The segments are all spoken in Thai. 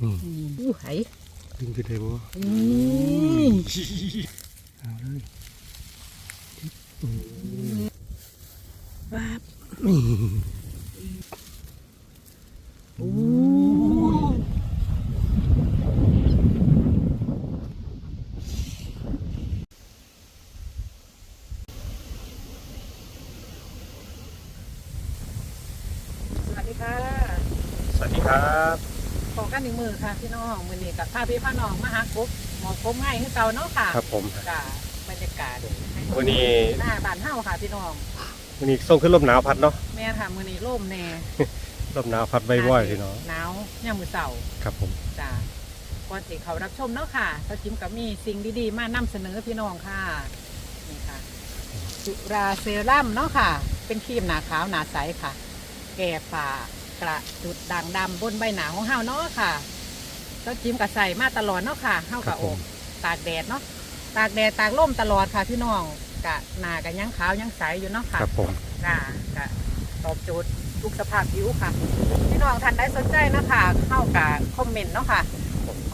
นี่อู้ไหดึงขึ้นได้บ่อืมเอาเลยว้าบนี่โอ้สวัสดีค่ะ สวัสดีครับ ขอกันหนึ่งมือค่ะพี่น้องมือนี้ กับข้าพี่พ่อน้องมาหากบหมอกบง่ายให้เก่าเนาะค่ะครับผมจ้ะบรรยากาศวันนี้หน้าบ้านเฮาค่ะพี่น้องวันนี้ส่งขึ้นลมหนาวพัดเนาะแม่ค่ะมือนี้ร่มแน่ลมหนาวพัดใบว่อยพี่น้องหนาวย่ามมือเสาครับผมจ้ะก่อนที่เขารับชมเนาะค่ะก็จิมกับมีสิ่งดีๆ มานำเสนอพี่น้องค่ะนี่ค่ะสุราเซรั่มเนาะค่ะ เป็นครีมหนาขาวหนาใสค่ะ แก่ฝ่ากระจุดด่างดำบนใบหน้าของเฮาเนาะค่ะ ก็จิมกับใส่มาตลอดเนาะค่ะเฮาครักับบผอมกตากแดดเนาะตากแดดตากลมตลอดค่ะพี่น้องกะหน้ากับยังขาวยังใสอยู่เนาะค่ะครับผมจ้ากะตอบโจทย์ทุกสภาพผิวค่ะ พี่น้องท่านใดสนใจนะคะเข้ากับคอมเมนต์เนาะค่ะ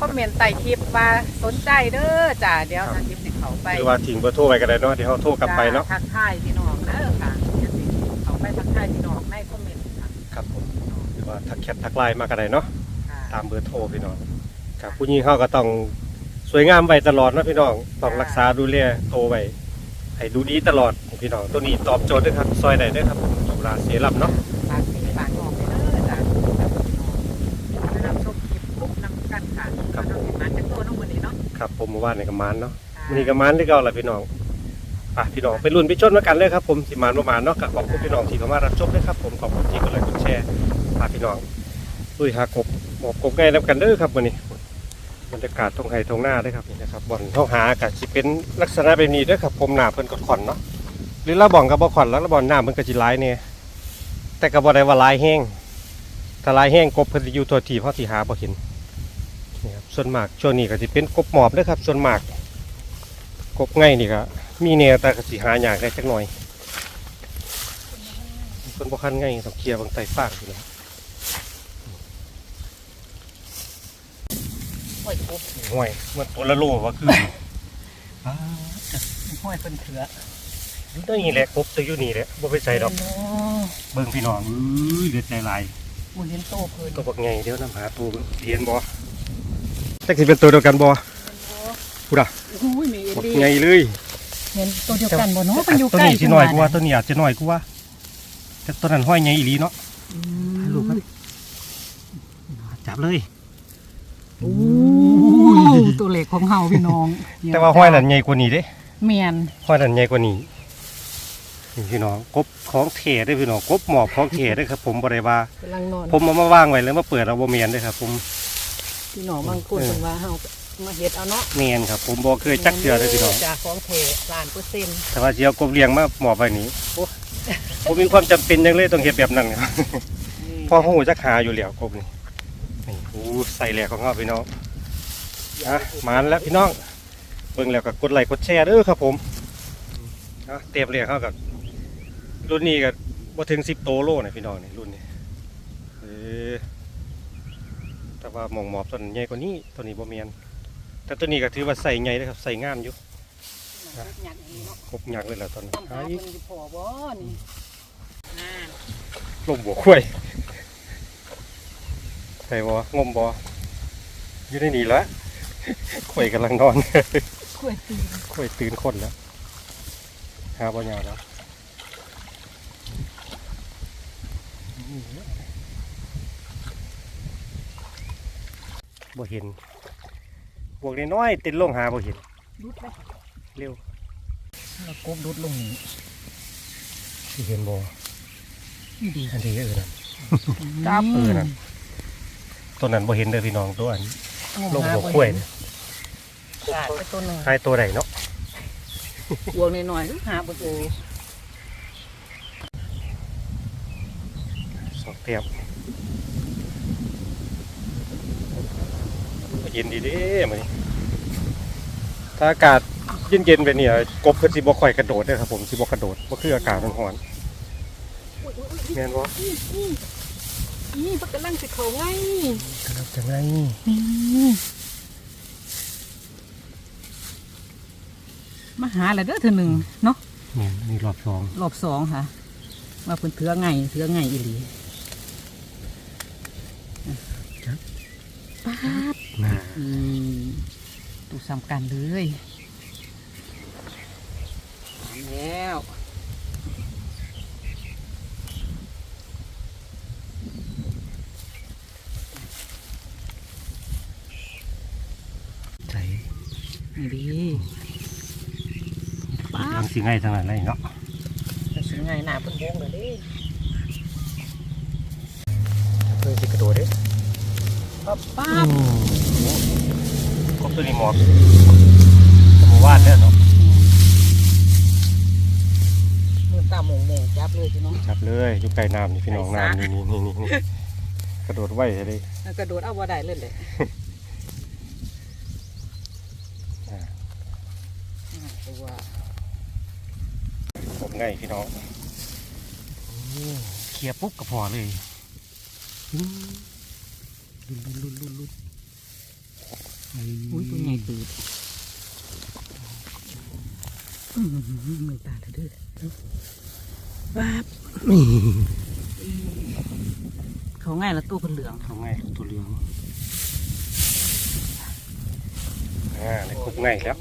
คอมเมนต์ใต้คลิปว่าสนใจเด้อจ้าเดี๋ยวทางคลิปสิเขาไปหรือว่าทิ้งเบอร์โทรไปก็ได้เนาะเดี๋ยวเขาโทรกลับไปเนาะจ้ทักทายพี่น้องเด้อค่ะเดี๋ยวสิเขาไปทักทายพี่น้องในคอมเมนต์ค่ะครับผมหรือว่าทักแชททักไลน์มาก็ได้เนาะค่ะตามเบอร์โทรพี่น้อง ครับผู้หญิงเขาก็ต้องสวยงามไว้ตลอดนะพี่น้องต้องรักษาดูแลโตวไว้ให้ดูดีตลอดพี่น้องตัวนี้ตอบโจทย์ด้วยครับ ซอยได้ด้วยครับสุราเซรั่มเนาะฝากพี่ฝากน้องไปเด้อจ้าจะนำชมคลิปปุ๊บนำกันค่ะครับผมมาจากตัวน้องวันนี้เนาะครับผมเมื่อวานในกระมานเนาะค่ะวันนี้กระมานที่เก่าละพี่น้องไปพี่น้องไปรุ่นไปชนมากันเลยครับผมสิมานประมาณเนาะกับขอบคุณพี่น้องที่เข้ามารับชมด้วยครับ ผมขอบคุณที่กดไลค์กดแชร์พาพี่น้องลุยหากบหมอบกบใกล้แล้วกันเด้อครับวันนี้ บรรยากาศทงไห้ทงหน้าด้วยครับนี่นะครับบ่อนท้องหากับสิเป็นลักษณะแบบนี้ด้วยครับผมหนาเพิ่นกดขอนเนาะหรือละบ่อนกับบ่ขอนแล้วละบ่อนหน้ามันก็สิหลายเนี่ยแต่ก็บ่ได้ว่าลายแห้งถ้าลายแห้งกบเพิ่นสิอยู่ตัวที่เฮาสิหาบ่เห็นนี่ครับส่วนมากช่วงนี้ก็สิเป็นกบหมอบด้อครับ ส่วนมากกบไงนี่ก็มีแนวแต่ก็สิหายากได้จักหน่อยคนบ่คันไงต้องเคลียร์บางไตฟางอยู่นะ ห้อยปุ๊บ ห่วยมันตัวละโลว่าคือห้อยเป็นเถื่ออยู่นี่แหละกบตัวอยู่นี่แหละบ่ไปใส่ดอกโอ้เบิ่งพี่น้องเอ้ยเลือดใจลายมึงเห็นโตเพิ่นตัวบักไงเดี๋ยวนํหาตัวเบิ่งเห็นบ่จักสิเป็นตัวเดียวกันบ่พูดอะอุ้ยมีเอบักลี่ไงเลยเห็นตัวเดียวกันบ่เนาะมันอยู่ตัวใกล้นี้สิน้อยกว่าตัวนี้อาจจะน้อยกว่าแต่ตัวนั้นห้อยใหญ่อีหลีเนาะอืลูกมจับเลยโอ้ ตัวเล็กของเฮาพี่น้องแต่ว่าห้อยนั้นใหญ่กว่านี้เด้เมียนห้อยนั้นใหญ่กว่านี้นี่พี่น้องกบของเทได้อพี่น้องกบหมอบของเทได้อครับ ผมบริวากำลังนอนผมเอามาวางไว้แล้วมาเปิดเอาโบเมียนด้วยครับ ผมพี่น้องบางคนเพิ่นว่าเฮามาเฮ็ดเอาเนาะเมียนครับ ผมบอกเคยจักเชือเลยพี่น้องจากของเทล้านเปอร์เซ็นต์แต่ว่าเจียวกบเลี้ยงมาหมอบไว้นี้โอ้ผมมีความจำเป็นอยังเลยต้องเฮ็ดแบบนั้นครับเพอหูจักหาอยู่แล้วกบนี่นี่โอ้ใส่แหลกของเราพี่น้อง อะมานแล้วพี่น้องเบิ่งแล้วก็กดไลค์กดแชร์เด้อครับผมอะเตรียมเรียกเข้ากับรุ่นนี้ก็บ่ถึง10โตโลนะพี่น้องนี่รุ่นนี้เออแต่ว่าหมองหมอบต้นใหญ่กว่านี้ตัวนี้บ่แม่นแต่ตัวนี้ก็ถือว่าใส่ใหญ่เลยครับใส่งามอยู่ครบยักษ์เลยล่ะตอนนี้ต้องหาหายเพิ่นสิพอบ่นี่อ่าลมบัวคุ้ยใส่บ่งมบ่อยู่ในนี่ละคุ้ยกำลังนอนกล้วยตีนคุ้ยตื่นคนแล้วหาบ่ยาวแล้วบ่เห็นพวกน้อยๆติดลงหาบ่เห็นรุดไปเร็วแล้วกบรุดลงนี่สิเห็นบ่ดีอันนี้เออนั่นจับเออนั่นตัวนั้นบ่เห็นเด้อพี่น้องตัวอันลงหัวคุ้ยเนี่ย ขาดไปตัวหนึงหายตัวใดเนาะบวกหน่อยๆหาบ่เจอสองเตียบเย็นดีเด้มื้อนี้ถ้าอากาศเย็นๆไปเนี่ยกบเพิ่นสิบ่ค่อยกระโดดเด้อครับผมสิบ่กระโดดบ่คืออากาศมันร้อนแม่นบ่นี่เพิ่นกำลังสิเขาไงกำลังจะไงนี่มา หาแล้วเด้อเธอหนึ่งเนาะเนี่ยนี่รอบสองรอบสองค่ะว่าเพิ่นเถือไงเถือไงอีหลีป๊าบน่าอืมตูซ้ำกันเลยทำแล้ว ใจ นี่ดี ป๊าทาบงสิไงทางนั้นเลยเนาะแต่สิไงหน้าเพิ่นวงเลยเดิเพิ่งสิกระโดดเด้ป๊าบป๊าบกบตัวนี้หมอบหมู่บ้านเนี่ยเนาะมือตาหมงแดงจับเลยพี่น้องจับเลยอยู่ไกลน้ำนี่พี่น้องไกลสระน้ำนี่นี่นี่นี่กระโดดไว้เลยแล้วกระโดดเอาบ่ได้เลยเลย อ่า ตัว ผม ไงพี่น้องเคลียร์ปุ๊บก็พอเลยลุ้นลุ้นลุ้นลุ้นลุ้นอุ้ยตัวใหญ่ตืดอื้อหือมือตาเดือดป๊าบนี่เขาง่ายแล้วตู้เพิ่นเหลืองทำไงตัวเหลืองอ่าในคุกไงแล้ว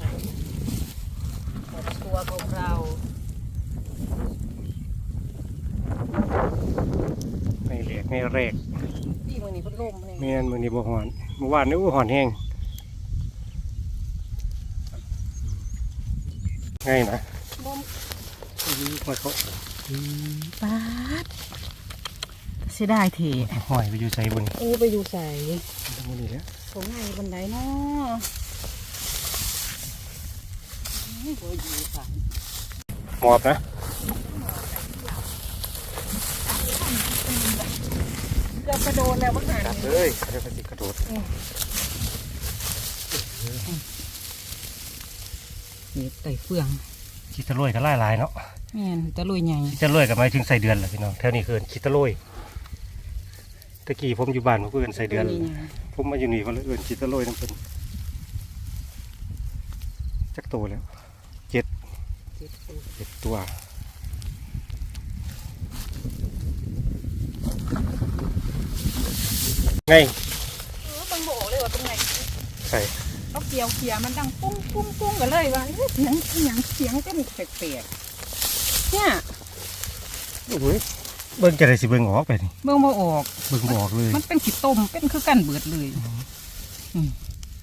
ตัวของเรา ไม่เหลกไม่แรกที่มือนี้เพิ่นล่มเลยเมียนมือนี้บ่หอนเมื่อวานนี้อู้หอนแห้งไงนะล่มอู้หอยเขาป๊าดเสียดายเถะหอยไปอยู่ใส่บนเออไปอยู่ใส่มือนี้แล้วเขาง่ายบันไดเนาะอื้อบ่อยู่ค่ะหมอบนะ เกือบกระโดดแล้วบ้างหันจับเลยเดี๋ยวมันสิกระโดดนี่ไต่เฟืองคิดตะลอยก็ไล่ลายเนาะแม่นจะลุยใหญ่คิดตะลอยก็หมายถึงใส่เดือนแหละพี่น้องแถวนี้คือคิดตะลอยตะกี้ผมอยู่บ้านผมเพื่อนใส่เดือนตัวใหญ่ผมมาอยู่นี่เขาเลยเอื่นคิดตะลอยน้ำเป็นจักโตแล้วเจ็ดตัวเจ็ดตัว ไงเออมันบอกเลยว่าตรงไหนใส่เขาเกี่ยวเขียมันดังปุ้งปุ้งปุ้งกันเลยว่าเอ๊ะเสียงเสียงเสียงก็มีแปลกๆเนี่ยโอ้ยเบิ่งจะได้สิเบิ่งออกไปนี่เบิ่งบ่ออก เบิ่งบออกเลย มันเป็นขี้ต้มเป็นคือกันเบิดเลยอืม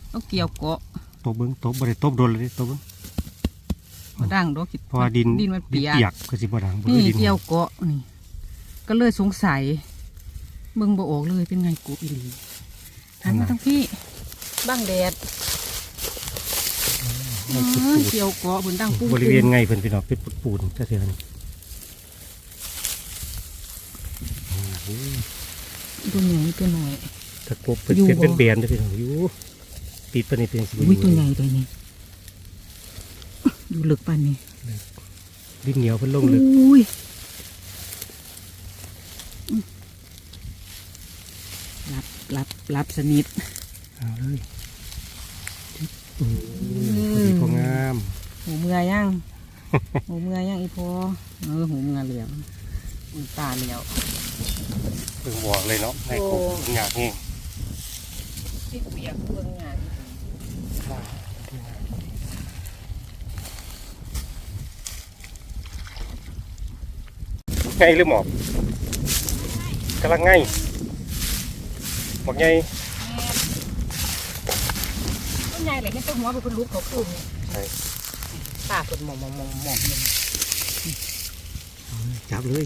เขาเกี่ยวเกาะตบเบิ่งตบบ่ได้ตบโดนเลยเด้ตบเบิ่งบ่ดังดอกขี้เพราะว่าดินดินมันเปียเปียกกก็สิบ่ดังบ่นี่คือดินเกี่ยวเกาะนี่ก็เลยสงสัย เบิ่งบ่ออกเลยเป็นไงกูอีหลีหันมาทั้งพี่บ้างแดดมันคืออ๋อปูดเกี่ยวเกาะบนดังปุ้งบริเวณไงเพิ่นพี่น้องเป็นปูนๆจะเท่านั้นตัวใหญ่ตัวน้อยตะกบเป็นอยู่เป็นบ่เป็นแบนเด้อพี่น้องอยู่ปิดปานนี้เป็นสิบ่อุ้ยอตัวยู่ใหญ่ตัวนี้อยู่ลึกปานนี้ดินเหนียวเพิ่นลงลึกอุ้ยอืมรับ รับรับสนิทเอาเลยโอ้ยพอดีพองามหูเมื่อยัง หูเมื่อยังอีพอเออหูเมื่อเหลียวหูตาเหลียวเพิ่งบอกเลยเนาะในกบโอ้อยากเองที่เปียกเบิ่งงานไงหรือหมอบกำลังไง บอกไงต้นใหญ่เลยนี่ต้นหัวเป็นคนลุกเขาคืนใช่ตาเป็นมองมองมองมองเห็นจับเลย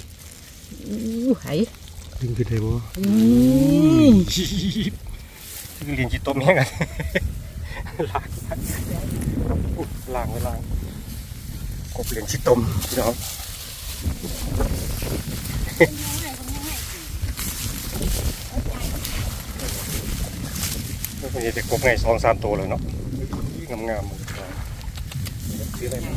อู้ไหดึงขึ้นเลยบ่นี่เรียนจิตต้มแห้งกันล้างอุ๊ยล้างไว้ล้างกบเรียนจิตต้มพี่น้องไม่ใช่แต่กบไงสองสามตัวเลยเนาะงามงามๆหมดเลยซื้ออะไรมา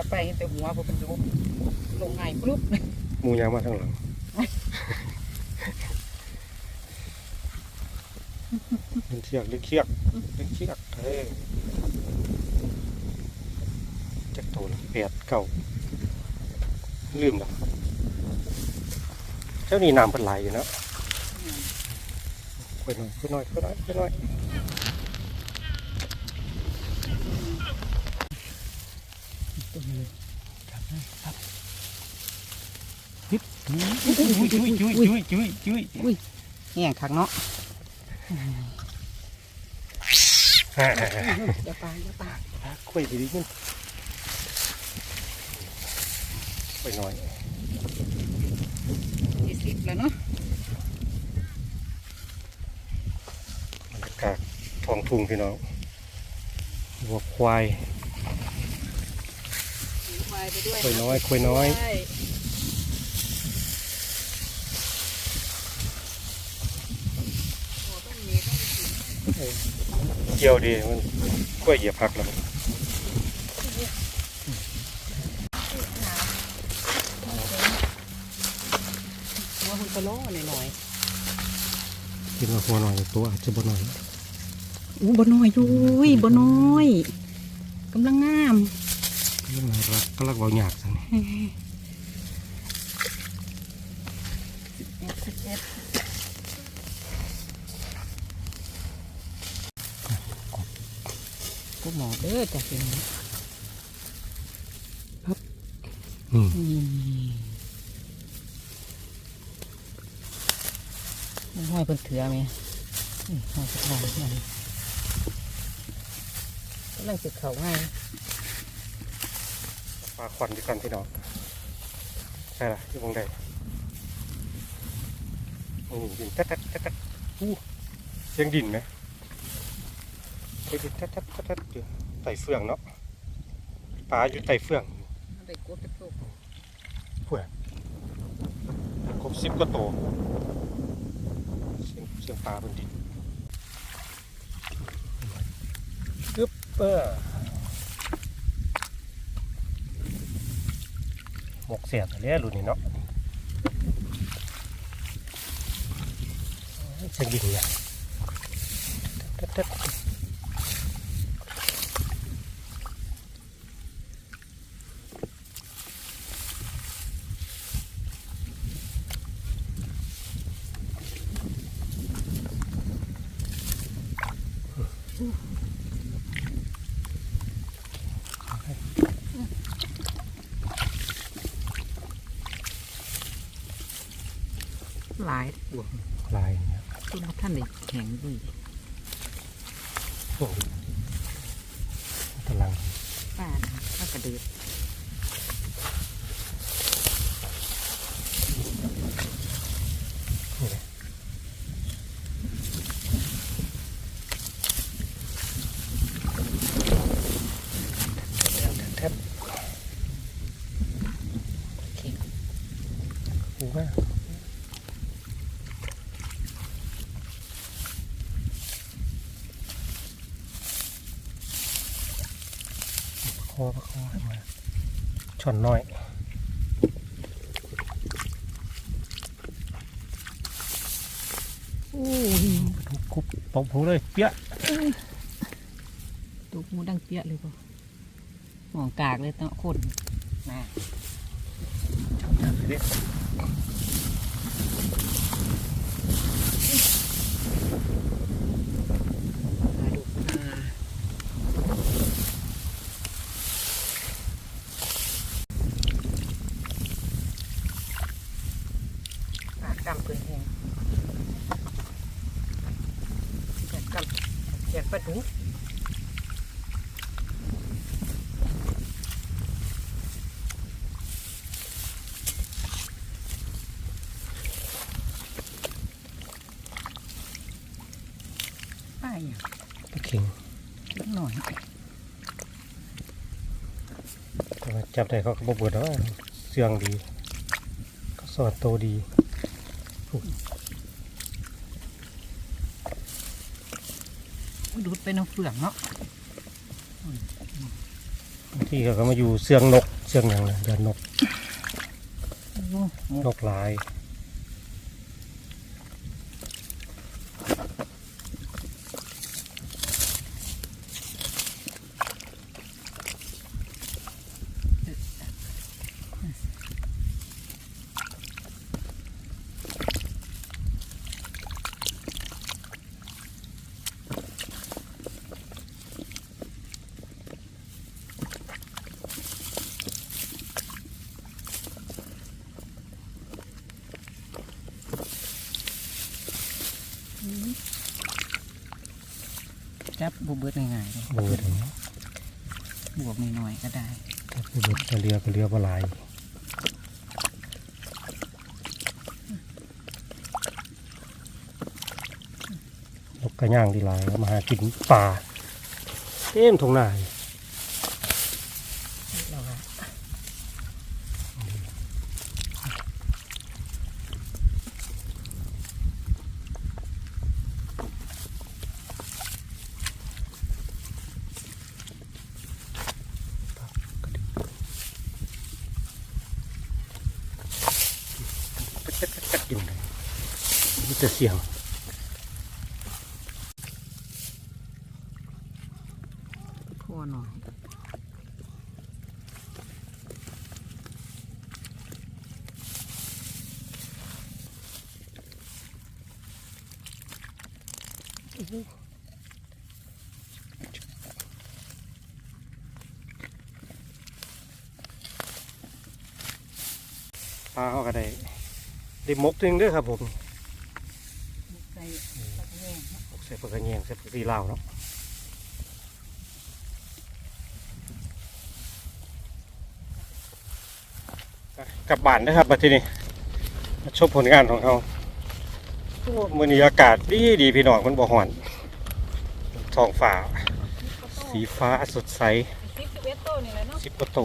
ยไปเห็นแต่หัวพอเป็นลมลงไงปลุ๊บหมูยางมาทางหลังเล่นเชือกเล่นเชือกเล่นเชือกเฮ้ยจักโตละแปดเก้า ลืมแล้วเจ้านี่น้ำเป็นไหลอยู่เนาะค่อยหน่อยค่อยหน่อยค่อยหน่อยค่อยหน่อยจุ้ยจุ้ยจุ้ยจุ้ยจุ้ยจุ้ยแห้งคักเนาะฮ่าอย่าปาอย่าปาค่อยดีดีขึ้นค่อย หน่อยยี่สิบแล้วเนาะบรรยากาศท้องทุ่งพี่น้องวัวควายควายไปด้วยควายน้อยควายน้อยใช่เกี่ยวดีมันกล้วยเหยียบผักแล้ว หัวหุ่นกะโหลหน่อยกินมาหัวหน่อยตัวอาจจะบ่หน่อยๆอู้บ่น้อยด้วยบ่น้อยกำลังงามก็น่ารักก็รักเบาหยากสันนี่สิบเอ็ดก็หมอเด้อจ้ะพี่น้องอืม มัน ห้อยเพิ่นเถื่อไหมอืมห้อยสะท้อนนั่นกำลังสึกเขาง่ายปลาควันดีกันพี่น้องใช่ละอยู่วงใดนี่ดินแต๊ดแต๊ดแต๊ดแต๊ดอู้เสียงดินไหมเสียงดินแต๊ดแต๊ดแต๊ดแต๊ดอยู่ไต่เฟืองเนาะปลาอยู่ไต่เฟืองไปกดตะโกเพื่อนครบสิบก็โตเสียงเสียงปลาบนดินกึบเออหมกเสียบเลยรุ่นนี้เนาะเสียงดินเนี่ยตึ๊ดตึ๊ดๆ หลายบวก ลายเนี่ย คุณท่านได้แข็งดี โอ้โหกำลังป่าป้ากระดือด แทบหูมากค อประคอให้มาช่อนน้อยทุกคุบปองหูเลยเปี้ยะตูมูดังเปี้ยเลยป่ะหมองกากเลยเนาะคนมาเด็ดมาดูมาปา กกำเปืนแหงแขนกำแขนปลาดุกป้ายอะตะเข่งนิดหน่อยแต่ว่าจับได้เขาก็บเบิดแล้วเสื่องดี ก็สอดโตดี ดูดไปน้ำเฟืองเนาะโที่เขาก็มาอยู่เสืองนกเสืองหยังนะเดือนนกนกหลาย จับบุเบิดง่ายๆเลยเบิดอย่างนี้บวกน้อยๆก็ได้ถ้าผู้เบิดก็เรือก็เรือปลาหลายนกกระย่างที่หลายแล้วมาหากินปลาเต็มทงนาอยู่ เราก็ กัดกัดกัดกัดอยู่เลย มีแต่เสียงพัวหน่อยปลาเขาก็ได้ได้มกหนึงเด้วยครับผม ใส่ตะแยง มกใส่ปลากระเนียงใส่ปลากรีลาวเนาะอะกลับบ้านนะครับมาที่นี่มาชมผลงานของเขาโอ้มือนี้อากาศดีดีพี่น้องมันบ่ห่อนท้องฟ้า สีฟ้าสดใสสิบสิบเอ็ดโตนี่แหละเนาะสิบกว่าโต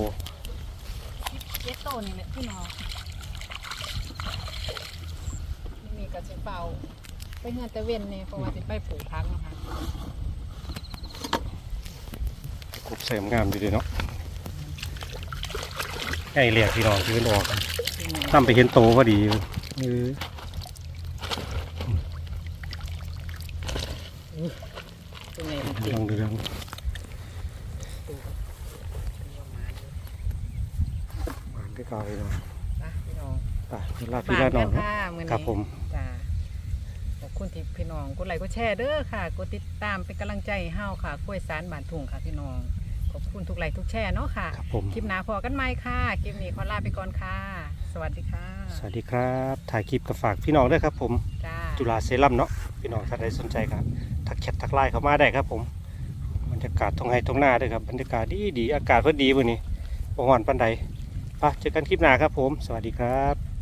สิบเอ็ดโตนี่แหละพี่น้องนี่มีกระสิเป่า ไปเฮือนตะเวนนี่เพราะว่าสิไปปลูกพักนะคะกบเสริมงามดีเลยเนาะไอ้เรียกพี่น้องที่เป็นออกทำไปเห็นโตพอดีเออตัวไหนเรื่องเรื่องหวานก็เก่าเลยเนาะพี่น้องไปเวลาพี่ลาน้องบ้เนาะค่ะมื้อนี้ครับผมจ้าขอบ คุณที่พี่น้องกดไลค์กดแชร์เด้อค่ะกดติดตามเป็นกำลังใจให้เฮาค่ะกล้วยสารบานทุ่งค่ะพี่น้องขอบคุณทุกไลค์ทุกแชร์เนาะค่ะ ครับผม คลิปหน้าพอกันไหมค่ะคลิปนี้ขอลาไปก่อนค่ะ สวัสดีค่ะสวัสดีครับ ถ่ายคลิปกับฝากพี่น้องด้วยครับผม จ้า จุฬาเซรั่มเนาะพี่น้องถ้าใดสนใจครับทักแชททักไลน์เข้ามาได้ครับผมบรรยากาศทงไฮทงหน้าด้วยครับบรรยากาศดีดีอากาศพอดีวันนี้บ่ฮ้อนปันใดไปเจอกันคลิปหน้าครับผม สวัสดีครับ